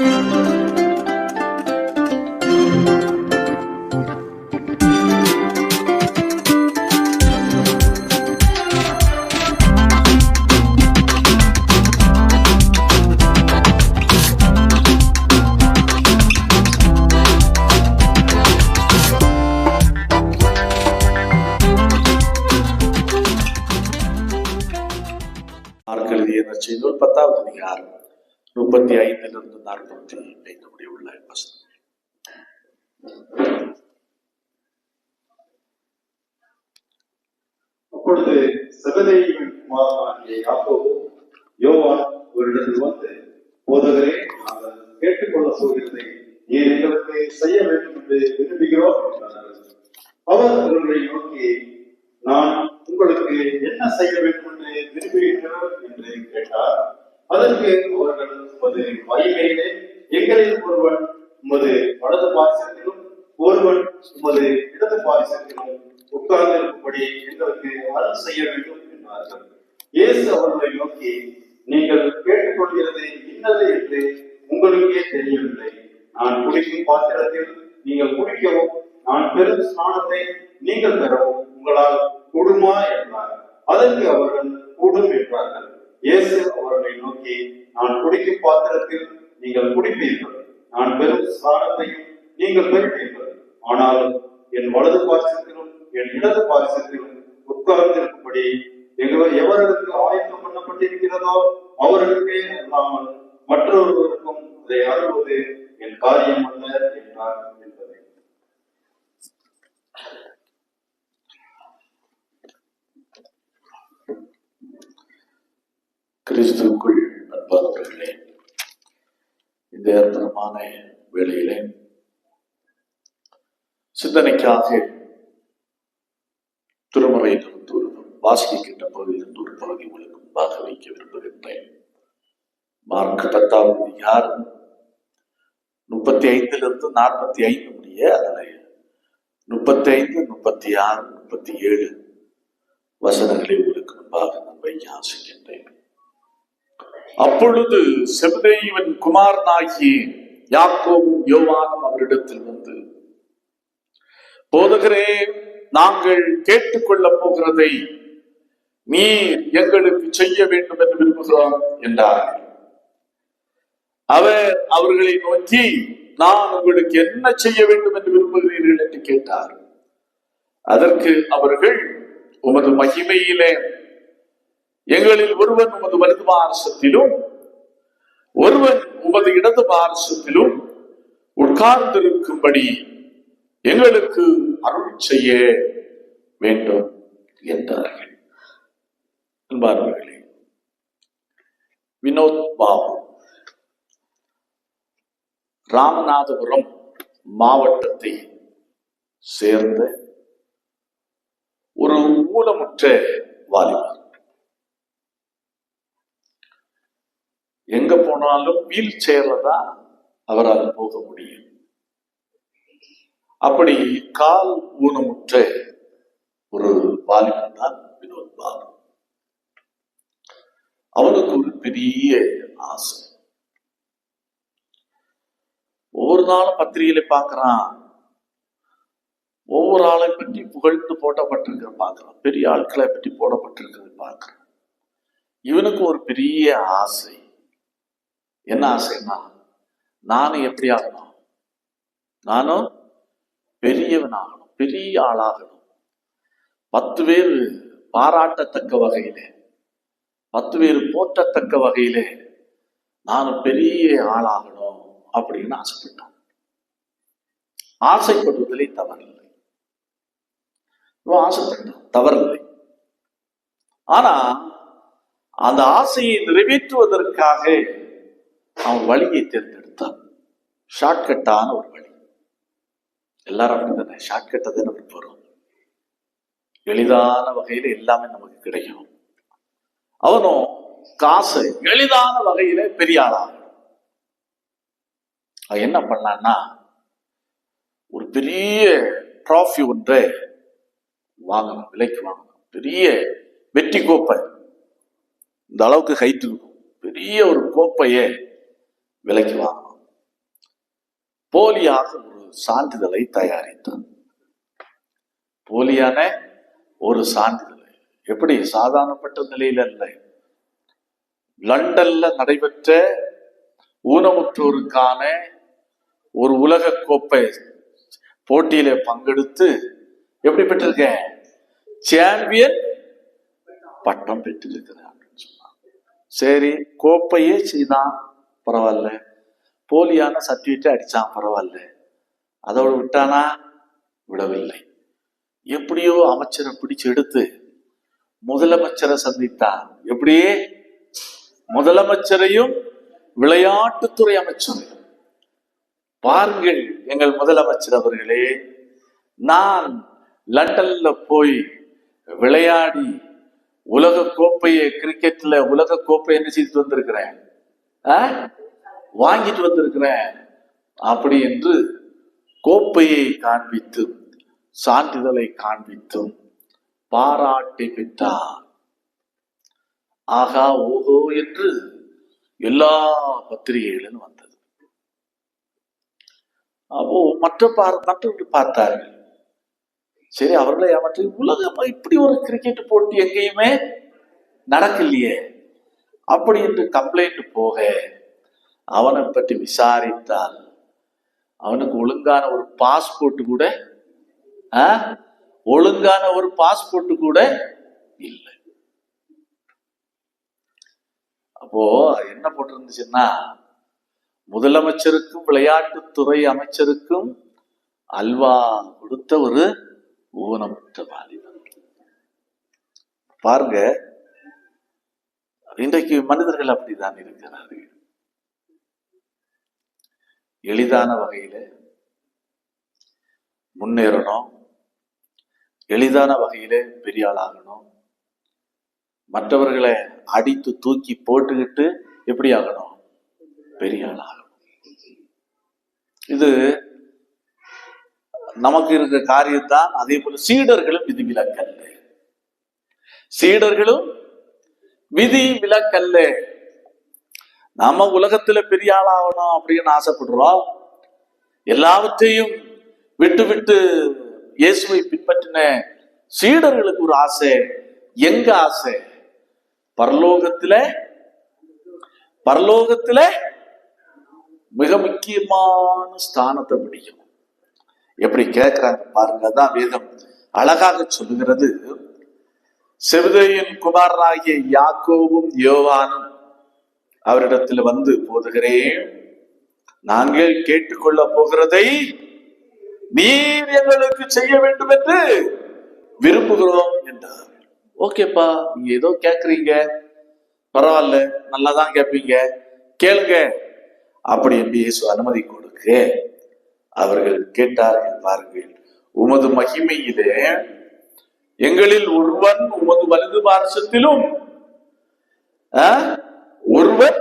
Mark ஐந்து முடிய உள்ள அப்பொழுது செபதேயின் குமாரனாகிய யாக்கோபு யோவான் ஒரு இடத்தில் வந்து போதகரே நாங்கள் கேட்டுக்கொள்ள போகிறதை நீர் எங்களுக்கு செய்ய வேண்டும் என்று விரும்புகிறோம் என்றார்கள் அவர் அவர்களை நோக்கி நான் உங்களுக்கு என்ன செய்ய வேண்டும் என்று விரும்புகிறீர்கள் என்று கேட்டார் அதற்கு அவர்கள் உமது மகிமையிலே எங்களில் ஒருவன் உமது வலது பாரிசத்திலும் ஒருவன் உமது இடது பாரிசத்திலும் உட்கார்ந்திருக்கும்படி எங்களுக்கு அருள் செய்ய வேண்டும் என்றார்கள் இயேசு அவர்களை நோக்கி நீங்கள் கேட்டுக்கொள்கிறது இன்னது என்று உங்களுக்கே தெரியவில்லை நான் குடிக்கும் பாத்திரத்தில் நீங்கள் குடிக்கவும் நான் பெரும் ஸ்நானத்தை நீங்கள் பெறவும் உங்களால் கூடுமா என்றார். அதற்கு அவர்கள் கூடும் என்றார்கள். இயேசு அவர்களை நோக்கி நான் குடிக்கும் பாத்திரத்தில் நீங்கள் குடிப்பீர்கள். நான் பெரும் ஸ்நானத்தையும் நீங்கள் பெறுவீர்கள். ஆனாலும் என் வலது பாரிசத்திலும் என் இடது பாரிசத்திலும் உட்கார்ந்திருக்கும்படி எங்க- எவர்களுக்கு ஆயத்தம் பண்ணப்பட்டிருக்கிறதோ அவர்களுக்கே அல்லாமல் மற்றொருவருக்கும் அதை அருள்வது என் காரியம் அல்ல என்றார். கிறிஸ்துக்குள் கிறிஸ்துவுக்குள் அன்பானவர்களே இந்த அற்புதமான வேளையிலே சிந்தனைக்காக திருமறையிலிருந்து ஒரு வாசிக்கின்ற பகுதியிலிருந்து ஒரு பகுதி உங்களுக்கு முன்பாக வைக்க விரும்புகின்றேன். மார்க் பத்தாவது யார் முப்பத்தி ஐந்திலிருந்து நாற்பத்தி ஐந்து முடிய அதில் முப்பத்தி ஐந்து முப்பத்தி ஆறு முப்பத்தி ஏழு வசனங்களை உங்களுக்கு முன்பாக நான் வைக்க ஆசைக்கின்றேன். அப்பொழுது செபதேயுவின் குமாரனாகிய யாக்கோவும் யோவானும் அவரிடத்தில் வந்து போதகரே நாங்கள் கேட்டுக்கொள்ளப் போகிறதை நீர் எங்களுக்கு செய்ய வேண்டும் என்று விரும்புகிறோம் என்றார் அவர் அவர்களை நோக்கி நான் உங்களுக்கு என்ன செய்ய வேண்டும் என்று விரும்புகிறீர்கள்? என்று கேட்டார். அதற்கு அவர்கள் உமது மகிமையிலே எங்களில் ஒருவன் உமது வலது பாரசத்திலும் ஒருவன் உமது இடது பாரசத்திலும் உட்கார்ந்திருக்கும்படி எங்களுக்கு அருள் செய்ய வேண்டும் என்றார்கள். அன்பார்ந்தவர்களே வினோத் பாபு ராமநாதபுரம் மாவட்டத்தை சேர்ந்த ஒரு ஊனமுற்ற வாலிபர். எங்க போனாலும் வீல் சேர்ல தான் அவரால் போக முடியும். அப்படி கால் ஊனமுற்ற ஒரு வாலிபன் தான் வினோத் பாபு அவனுக்கு ஒரு பெரிய ஆசை. ஒவ்வொரு நாளும் பத்திரிகையில பாக்குறான் ஒவ்வொரு ஆளை பற்றி புகழ்ந்து போட்டப்பட்டிருக்கிற பார்க்கறான். பெரிய ஆட்களை பற்றி போடப்பட்டிருக்கிறது பார்க்கறான். இவனுக்கு ஒரு பெரிய ஆசை. என்ன ஆசைன்னா நானும் எப்படி ஆகணும்? நானும் பெரியவன் ஆகணும் பெரிய ஆளாகணும். பத்து பேர் பாராட்டத்தக்க வகையிலே பத்து பேர் போற்றத்தக்க வகையிலே நானும் பெரிய ஆளாகணும் அப்படின்னு ஆசைப்பட்டான். ஆசைப்படுவதிலே தவறில்லை. ஆசைப்பட்டான். தவறில்லை. ஆனா அந்த ஆசையை நிறைவேற்றுவதற்காக அவன் வழியை தேர்ந்தெடுத்தான். ஷார்ட்கட்டான ஒரு வழி. எல்லாரும் அப்படிதானே. ஷார்ட்கட்டை நம்ம போகிறோம் எளிதான வகையில எல்லாமே நமக்கு கிடைக்கும். அவனும் காசு எளிதான வகையில பெரிய ஆளாகணும் அவன் என்ன பண்ணான்னா ஒரு பெரிய ட்ராஃபி ஒன்று வாங்கணும் விலைக்கு வாங்கணும். பெரிய வெற்றி கோப்பை. இந்த அளவுக்கு ஹைட் இருக்கும். பெரிய ஒரு கோப்பையை விலைக்கு வாங்கணும். போலியாக ஒரு சான்றிதழை தயாரித்தான் போலியான ஒரு சான்றிதழ். எப்படி? சாதாரணப்பட்ட நிலையில இல்லை லண்டன்ல நடைபெற்ற ஊனமுற்றோருக்கான ஒரு உலக கோப்பை போட்டியில பங்கெடுத்து எப்படி பெற்றிருக்கேன்? சாம்பியன் பட்டம் பெற்றிருக்கிறேன் அப்படின்னு சொன்னான் சரி கோப்பையே செய்தான். பரவாயில்ல. போலியான சர்டிஃபிகேட்டை அடிச்சான் பரவாயில்ல. அதோட விட்டானா? விடவில்லை. எப்படியோ அமைச்சரை பிடிச்சு எடுத்து முதலமைச்சரை சந்தித்தான். எப்படியே முதலமைச்சரையும் விளையாட்டுத்துறை அமைச்சரையும். பாருங்கள் எங்கள் முதலமைச்சர் அவர்களே நான் லண்டன்ல போய் விளையாடி உலக கோப்பையை கிரிக்கெட்ல உலக கோப்பை என்ன செய்துட்டு வந்திருக்கிறேன்? வாங்கிட்டு வந்திருக்கிறேன். அப்படி என்று கோப்பையை காண்பித்தும் சான்றிதழை காண்பித்தும் பாராட்டி பெற்றார். ஆகா ஓஹோ என்று எல்லா பத்திரிகைகளிலும் வந்தது. அப்போ மற்ற பார் மற்றவர்கள் பார்த்தார்கள். சரி அவர்களை ஏமாற்றி உலகம் இப்படி ஒரு கிரிக்கெட் போட்டி எங்கேயுமே நடக்கலையே. அப்படி என்று கம்ப்ளைண்ட் போக அவனை பற்றி விசாரித்தால் அவனுக்கு ஒழுங்கான ஒரு பாஸ்போர்ட் கூட ஒழுங்கான ஒரு பாஸ்போர்ட் கூட இல்லை. அப்போ என்ன போட்டிருந்துச்சுன்னா முதலமைச்சருக்கும் விளையாட்டுத்துறை அமைச்சருக்கும் அல்வா கொடுத்த ஒரு ஊனமுற்ற வாலிபன். பாருங்க இன்றைக்கு மனிதர்கள் அப்படித்தான் இருக்கிறார்கள். எளிதான வகையில முன்னேறணும். எளிதான வகையில பெரிய ஆளாகணும் மற்றவர்களை அடித்து தூக்கி போட்டுக்கிட்டு எப்படி ஆகணும்? பெரிய ஆளாகணும் இது நமக்கு இருக்கிற காரியம்தான். அதே போல சீடர்களும் இது விலக்கல்ல சீடர்களும் விதி விலக்கல்ல. நாம உலகத்துல பெரிய ஆளாகணும் அப்படின்னு ஆசைப்படுறோம். எல்லாவற்றையும் விட்டு விட்டு இயேசுவை பின்பற்றின சீடர்களுக்கு ஒரு ஆசை. எங்க ஆசை? பரலோகத்துல? பரலோகத்துல மிக முக்கியமான ஸ்தானத்தை பிடிக்கும் எப்படி கேட்கிறாங்க பாருங்க தான் வேதம். அழகாக சொல்லுகிறது. செவிதையின் குமாரனாகிய யாக்கோவும் யோவானும் அவரிடத்தில் வந்து போதுகிறேன். நாங்கள் கேட்டுக்கொள்ள போகிறதை நீர் எங்களுக்கு செய்ய வேண்டும் என்று விரும்புகிறோம் என்றார். ஓகேப்பா நீங்க ஏதோ கேக்குறீங்க. பரவாயில்ல நல்லா தான் கேட்பீங்க கேளுங்க அப்படி என்று இயேசு அனுமதி கொடுக்க அவர்கள் கேட்டார்கள் பாருங்கள் உமது மகிமையிலே எங்களில் ஒருவன் உமது வலது பாரசத்திலும் ஒருவன்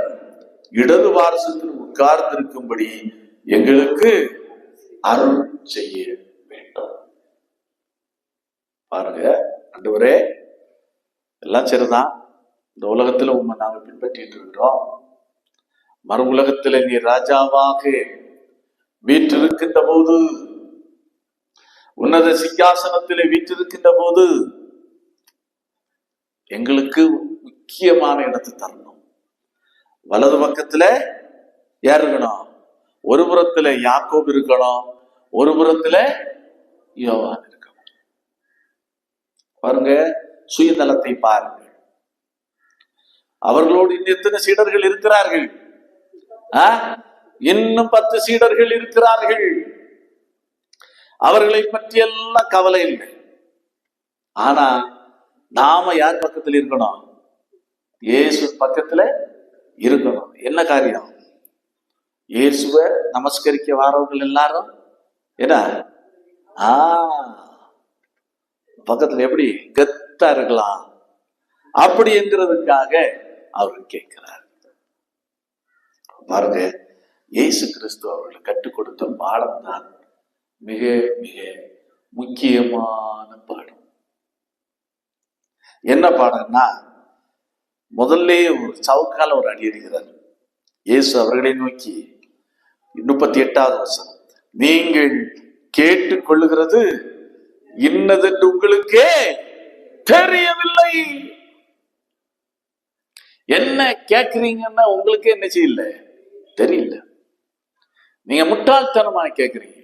இடது பாரசத்தில் உட்கார்ந்திருக்கும்படி எங்களுக்கு அருள் செய்ய வேண்டும். பாருங்க ஆண்டவரே எல்லாம் சரிதான். இந்த உலகத்துல உண்மை நாங்க பின்பற்றிட்டு இருக்கிறோம். மறு உலகத்துல நீ ராஜாவாக வீற்றிருக்கின்ற போது உன்னத சிங்காசனத்திலே வீற்றிருக்கின்ற போது எங்களுக்கு முக்கியமான இடத்தை தரணும். வலது பக்கத்துல யார் இருக்கணும்? ஒரு புறத்துல யாக்கோப் இருக்கணும். ஒரு புறத்துல யோவான் இருக்கணும். பாருங்க சுயநலத்தை பாருங்க அவர்களோடு இன்னும் எத்தனை சீடர்கள் இருக்கிறார்கள்? இன்னும் பத்து சீடர்கள் இருக்கிறார்கள். அவர்களை பற்றி எல்லாம் கவலை இல்லை ஆனா நாம யார் பக்கத்துல இருக்கணும்? இயேசு பக்கத்துல இருக்கணும். என்ன காரியம்? இயேசுவை நமஸ்கரிக்க வாரவர்கள் எல்லாரும்? என்ன? ஆ. பக்கத்துல எப்படி? கத்தா இருக்கலாம். அப்படி என்கிறதுக்காக அவர் கேட்கிறார் பாருங்க இயேசு கிறிஸ்து அவர்கள் கற்றுக் கொடுத்த பாடம் தான் மிக மிக முக்கியமான பாடம். என்ன பாடம்னா முதல்ல ஒரு சவுக்கால ஒரு அடி அடிக்கிறார். இயேசு அவர்களை நோக்கி முப்பத்தி எட்டாவது வருஷம் நீங்கள் கேட்டுக்கொள்ளுகிறது இன்னதென்று உங்களுக்கே தெரியவில்லை. என்ன கேக்குறீங்கன்னா உங்களுக்கே என்ன செய்யல? தெரியல. நீங்க முட்டாள்தனமா கேக்குறீங்க.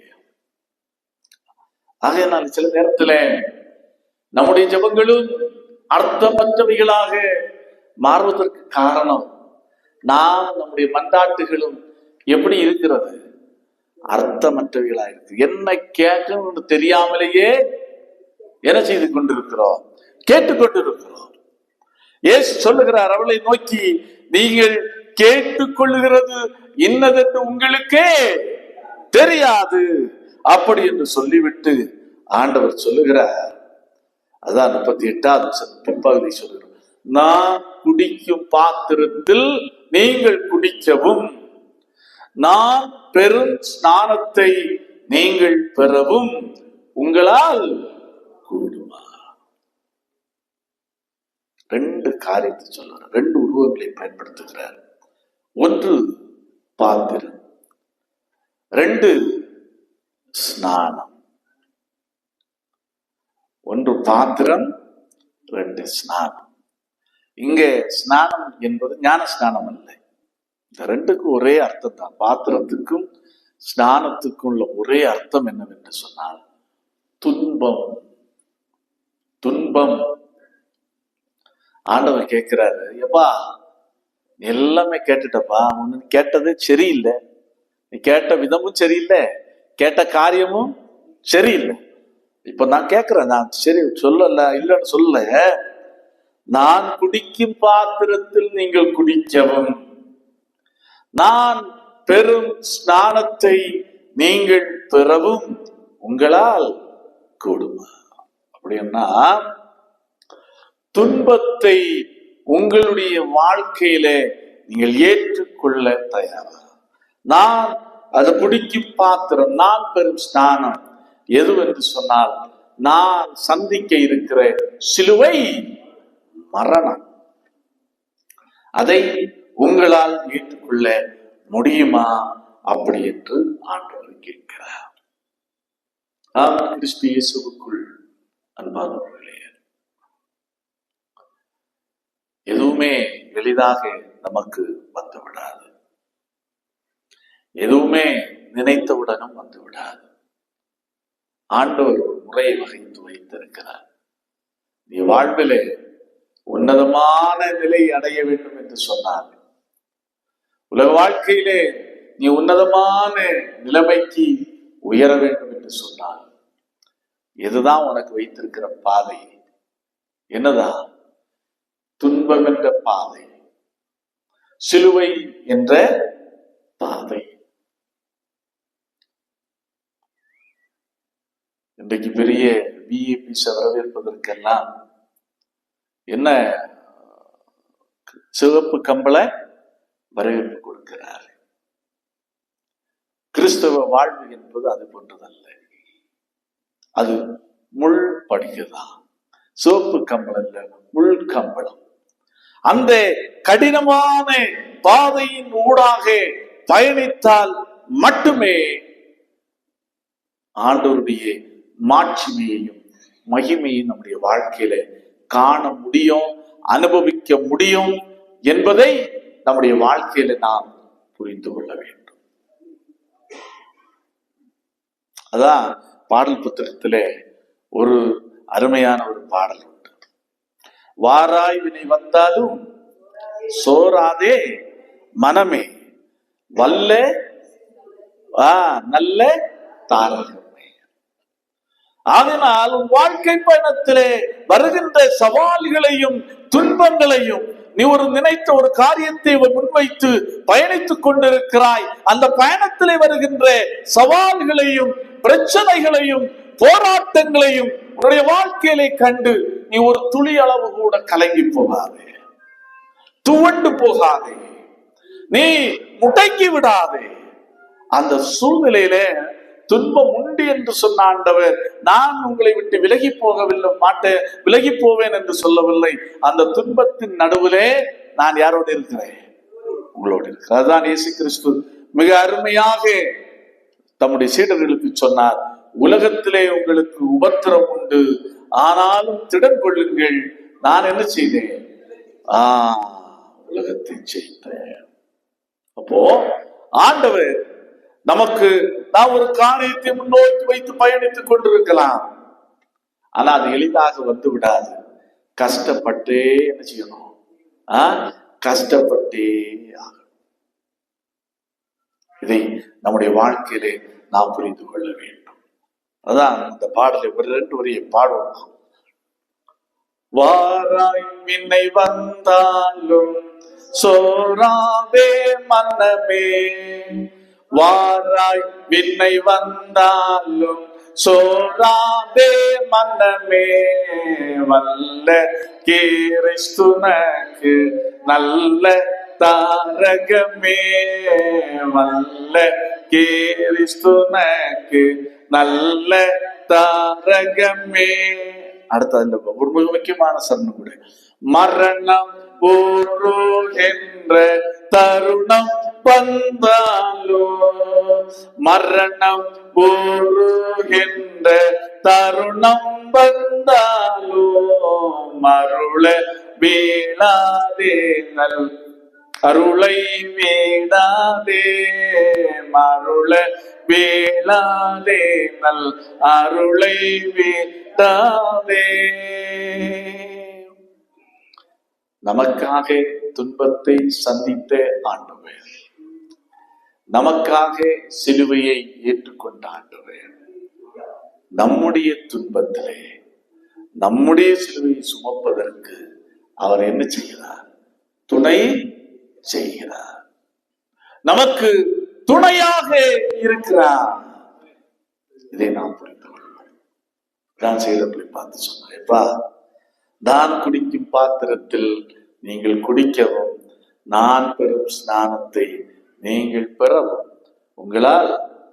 ஆகையினால் சில நேரத்துல நம்முடைய ஜெபங்களும் அர்த்தமற்றவைகளாக மாறுவதற்கு காரணம் நாம் நம்முடைய மன்றாட்டுகளும் எப்படி இருக்கிறது? அர்த்தமற்றவைகளா இருக்கு என்ன கேட்கணும்னு தெரியாமலேயே என்ன செய்து கொண்டிருக்கிறோம்? கேட்டுக்கொண்டிருக்கிறோம் ஏசு சொல்லுகிறார் அவளை நோக்கி நீங்கள் கேட்டுக்கொள்ளுகிறது இன்னதென்று உங்களுக்கே தெரியாது. அப்படி என்று சொல்லிவிட்டு ஆண்டவர் சொல்லுகிறார். அதான் முப்பத்தி எட்டாவது பிற்பகுதி சொல்லுகிறோம் நான் குடிக்கும் பாத்திரத்தில் நீங்கள் குடிக்கவும் நான் பெரும் ஸ்நானத்தை நீங்கள் பெறவும் உங்களால் கூடுமா? ரெண்டு காரியத்தை சொல்றார் ரெண்டு உருவங்களை பயன்படுத்துகிறார். ஒன்று பாத்திரம் ரெண்டு ஸ்நானம். ஒன்று பாத்திரம் ரெண்டு ஸ்நானம். இங்கே ஸ்நானம் என்பது ஞான ஸ்நானம் இல்லை இந்த ரெண்டுக்கும் ஒரே அர்த்தம் தான். பாத்திரத்துக்கும் ஸ்நானத்துக்கும் உள்ள ஒரே அர்த்தம் என்னவென்று சொன்னால் துன்பம். துன்பம். ஆண்டவர் கேட்கிறாரு எப்பா நீ எல்லாமே கேட்டுட்டப்பா. ஒன்னு கேட்டதே சரியில்லை. நீ கேட்ட விதமும் சரியில்லை. கேட்ட காரியமும் சரியில்லை. இப்ப நான் கேட்கிறேன் நான் சரி சொல்லல இல்லைன்னு சொல்ல நான் குடிக்கும் பாத்திரத்தில் நீங்கள் குடிக்கவும். நான் பெரும் ஸ்நானத்தை நீங்கள் பெறவும் உங்களால் கூடுமா? அப்படின்னா துன்பத்தை உங்களுடைய வாழ்க்கையில நீங்கள் ஏற்றுக்கொள்ள தயாரா? நான் அது குடிக்கும் பாத்திரம் நான் பெரும் ஸ்நானம். எதுவென்று சொன்னால் நான் சந்திக்க இருக்கிற சிலுவை மரணம். அதை உங்களால் ஏற்றுக்கொள்ள முடியுமா? அப்படி என்று ஆண்டவர் கேட்கிறார். ஆம் கிறிஸ்து இயேசுக்குள் அன்பானவர்களே எதுவுமே எளிதாக நமக்கு வந்துவிடாது. எதுவுமே நினைத்தவுடனும் வந்து விடாது ஆண்டவர் ஒரு முறையை வகைத்து வைத்திருக்கிறார். நீ வாழ்விலே உன்னதமான நிலை அடைய வேண்டும் என்று சொன்னார். உலக வாழ்க்கையிலே நீ உன்னதமான நிலைமைக்கு உயர வேண்டும் என்று சொன்னார். இதுதான் உனக்கு வைத்திருக்கிற பாதை? என்னதான் துன்பம் என்ற பாதை. சிலுவை என்ற பாதை. இன்றைக்கு பெரிய பிஏபிஸ வரவேற்பதற்கெல்லாம் என்ன சிவப்பு கம்பள வரவேற்பு கொடுக்கிறார். கிறிஸ்தவ வாழ்வு என்பது அது போன்றதல்ல. அது முள் படிகதான். சிவப்பு கம்பளம் இல்ல முள் கம்பளம். அந்த கடினமான பாதையின் ஊடாக பயணித்தால் மட்டுமே ஆண்டோருடைய மாட்சிமையையும் மகிமையும் நம்முடைய வாழ்க்கையில காண முடியும் அனுபவிக்க முடியும் என்பதை நம்முடைய வாழ்க்கையில நாம் புரிந்து கொள்ள வேண்டும். அதான் பாடல் புத்தகத்திலே ஒரு அருமையான ஒரு பாடல் உண்டு. வாராய் வினை வந்தாலும் சோராதே மனமே வல்ல நல்ல தாரகமே. அதனால் உன் வாழ்க்கை பயணத்திலே வருகின்ற சவால்களையும் துன்பங்களையும் நீ ஒரு நினைத்த ஒரு காரியத்தை முன்வைத்து பயணித்துக் கொண்டிருக்கிறாய். அந்த பயணத்திலே வருகின்ற சவால்களையும் பிரச்சனைகளையும் போராட்டங்களையும் உன்னுடைய வாழ்க்கையிலே கண்டு நீ ஒரு துளி அளவு கூட கலங்கி போகாதே. துவண்டு போகாதே. நீ முடங்கி விடாதே. அந்த சூழ்நிலையில துன்பம் உண்டு என்று சொன்ன ஆண்டவர் நான் உங்களை விட்டு விலகி போகவில்லை மாட்டேன் விலகி போவேன் என்று சொல்லவில்லை. அந்த துன்பத்தின் நடுவிலே நான் யாரோடு இருக்கிறேன்? உங்களோடு இருக்கிறேன். அதுதான் இயேசு கிறிஸ்து மிக அருமையாக தம்முடைய சீடர்களுக்கு சொன்னார் உலகத்திலே உங்களுக்கு உபத்திரம் உண்டு. ஆனாலும் திடன் கொள்ளுங்கள். நான் என்ன செய்தேன்? ஆ உலகத்தை செய்தேன் அப்போ ஆண்டவர் நமக்கு நாம் ஒரு காரியத்தை முன்னோக்கி வைத்து பயணித்துக் கொண்டிருக்கலாம். ஆனா அது எளிதாக வந்து விடாது கஷ்டப்பட்டே என்ன செய்யணும்? கஷ்டப்பட்டே இதை நம்முடைய வாழ்க்கையிலே நாம் புரிந்து கொள்ள வேண்டும். அதான் இந்த பாடலை ஒரு ரெண்டு வரியை பாடுவோம் நாம். வாராய் விண்ணை வந்தாலும் சோராவே மன்னமே வாராய் விண்ணை வந்தாலும் சோழாதே மன்னமே வல்ல கேரிஸ்துனக்கு நல்ல தாரகமே வல்ல கேரிஸ்துனக்கு நல்ல தாரகமே. அடுத்த இந்த ஒரு மிக முக்கியமான சரணம் கூட. மரணம் என்ற தருணம் வந்தாலோ மரணம் என்ற தருணம் வந்தாலோ? மருள வீழாதே நல் அருளை வீடாதே மருள வேளாதே நல் அருளை வீடாதே நமக்காக துன்பத்தை சந்தித்த ஆண்டவர். நமக்காக சிலுவையை ஏற்றுக்கொண்ட ஆண்டவர். நம்முடைய துன்பத்திலே நம்முடைய சிலுவையை சுமப்பதற்கு அவர் என்ன செய்கிறார்? துணை செய்கிறார். நமக்கு துணையாக இருக்கிறார். இதை நாம் புரிந்து கொள்வோம் நான் செய்தபடி பார்த்து சொன்னேன்ப்பா நான் குடிக்கும் பாத்திரத்தில் நீங்கள் குடிக்கவும் நான் பெறும் ஸ்நானத்தை நீங்கள் பெறவும் உங்களால்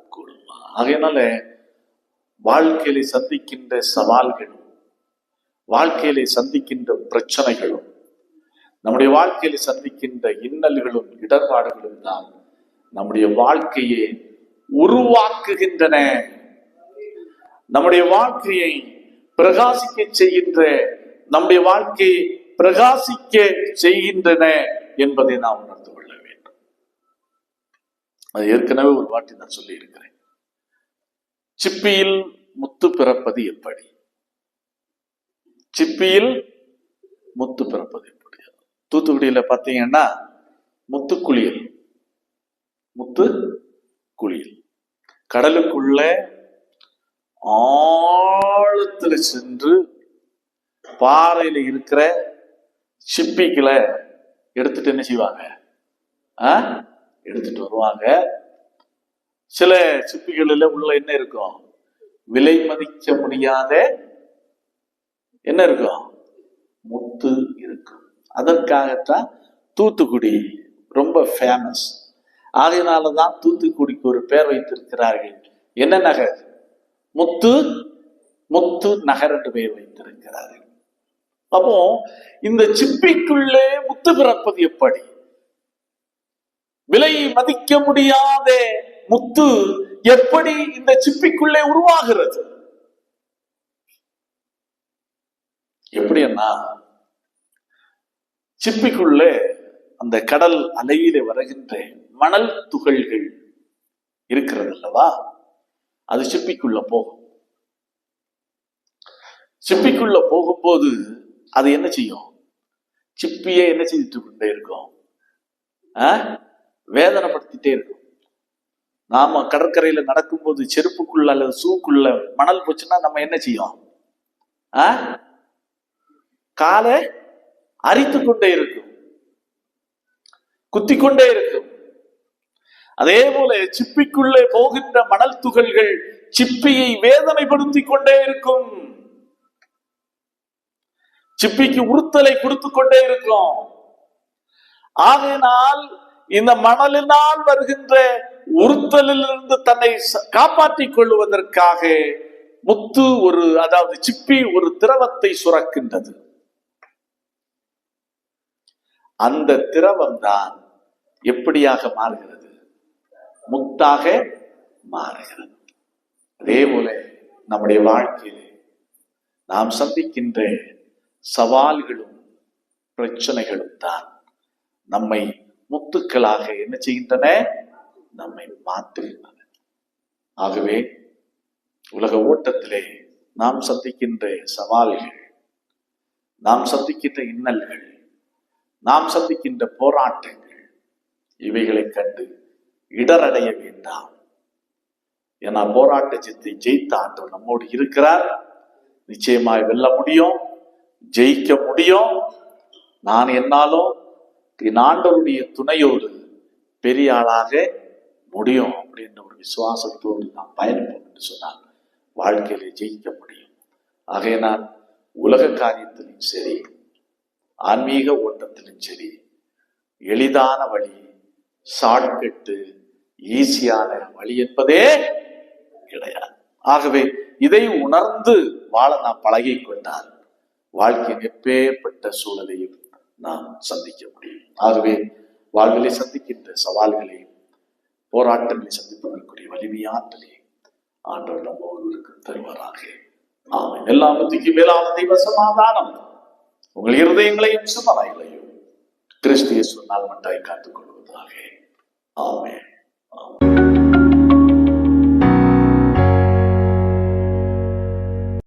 கூடும் ஆகையினால வாழ்க்கையில சந்திக்கின்ற சவால்களும் வாழ்க்கையில சந்திக்கின்ற பிரச்சனைகளும் நம்முடைய வாழ்க்கையில சந்திக்கின்ற இன்னல்களும் இடர்பாடுகளும் தான் நம்முடைய வாழ்க்கையை உருவாக்குகின்றன. நம்முடைய வாழ்க்கையை பிரகாசிக்க செய்கின்ற நம்முடைய வாழ்க்கையை பிரகாசிக்க செய்கின்றன என்பதை நாம் அது ஏற்கனவே ஒரு வாட்டி நான் சொல்லி இருக்கிறேன் சிப்பியில் முத்து பிறப்பது எப்படி? சிப்பியில் முத்து பிறப்பது எப்படி? தூத்துக்குடியில பாத்தீங்கன்னா முத்து குளியல் முத்து குளியல். கடலுக்குள்ள ஆழத்துல சென்று பாறையில இருக்கிற சிப்பிகளை எடுத்துட்டு என்ன செய்வாங்க? ஆ? எடுத்துட்டு வருவாங்க. சில சிப்பிகளில் உள்ள என்ன இருக்கும்? விலை மதிக்க முடியாத என்ன இருக்கும்? முத்து இருக்கும். அதற்காகத்தான் தூத்துக்குடி ரொம்ப ஃபேமஸ் ஆகையினால தான் தூத்துக்குடிக்கு ஒரு பேர் வைத்திருக்கிறார்கள். என்ன நகர்? முத்து முத்து நகர் என்று பெயர் வைத்திருக்கிறார்கள். அப்போ இந்த சிப்பிக்குள்ளே முத்து பிறப்பது எப்படி? விலை மதிக்க முடியாத முத்து எப்படி இந்த சிப்பிக்குள்ளே உருவாகிறது? எப்படி என்ன சிப்பிக்குள்ளே அந்த கடல் அலையிலே வருகின்ற மணல் துகள்கள் இருக்கிறது அல்லவா? அது சிப்பிக்குள்ள போகும். சிப்பிக்குள்ள போகும்போது அது என்ன செய்யும்? சிப்பியே என்ன செய்துட்டு கொண்டே இருக்கும்? ஆஹ் வேதனைப்படுத்திட்டே இருக்கும். நாம கடற்கரையில நடக்கும்போது செருப்புக்குள்ள அல்லது சூக்குள்ள மணல் போச்சுன்னா நம்ம என்ன செய்யும்? ஆ? காலை அரித்து கொண்டே இருக்கும். குத்தி கொண்டே இருக்கும். அதே போல சிப்பிக்குள்ளே போகின்ற மணல் துகள்கள் சிப்பியை வேதனைப்படுத்தி கொண்டே இருக்கும். சிப்பிக்கு உறுத்தலை கொடுத்து கொண்டே இருக்கும். ஆகையினால் இந்த மணலினால் வருகின்ற உறுத்தலிலிருந்து தன்னை காப்பாற்றிக் கொள்வதற்காக முத்து ஒரு அதாவது சிப்பி ஒரு திரவத்தை சுரக்கின்றது. அந்த திரவம் தான் எப்படியாக மாறுகிறது? முத்தாக மாறுகிறது. அதே போல நம்முடைய வாழ்க்கையிலே நாம் சந்திக்கின்ற சவால்களும் பிரச்சனைகளும் தான் நம்மை முத்துக்களாக என்ன செய்கின்றன? நம்மை மாற்றுகின்றன. ஆகவே உலக ஓட்டத்திலே நாம் சந்திக்கின்ற சவால்கள் நாம் சந்திக்கின்ற இன்னல்கள் நாம் சந்திக்கின்ற போராட்டங்கள் இவைகளை கண்டு இடரடைய வேண்டாம். ஏன்னா போராட்ட சித்தை ஜெயித்த ஆண்டவர் நம்மோடு இருக்கிறார். நிச்சயமாய் வெல்ல முடியும் ஜெயிக்க முடியும். நான் என்னாலும் என் ஆண்டவருடைய துணையோடு பெரிய ஆளாக முடியும் அப்படின்ற ஒரு விசுவாசத்தோடு நாம் பயணிப்போம் என்று சொன்னால் வாழ்க்கையில ஜெயிக்க முடியும். ஆகையினால் உலக காரியத்திலும் சரி ஆன்மீக ஓட்டத்திலும் சரி எளிதான வழி ஷார்ட்கட்டு ஈஸியான வழி என்பதே கிடையாது. ஆகவே இதை உணர்ந்து வாழ நாம் பழகிக் கொண்டால் வாழ்க்கையின் எப்பேற்பட்ட சூழலையும் நாம் சந்திக்க முடியும் ஆகவே வாழ்விலை சந்திக்கின்ற சவால்களையும் போராட்டங்களை சந்திப்பதற்குரிய வலிமையாற்றலை ஆண்டவர் நம்ம ஒருவருக்கு தருவாராக. ஆமென் எல்லாமத்துக்கு மேலான தெய்வ சமாதானம் உங்கள் இருதயங்களையும் சுமராய்களையும் கிறிஸ்திய சொன்னால் மட்டாய் காத்துக் கொள்வதாக ஆமே ஆமென்.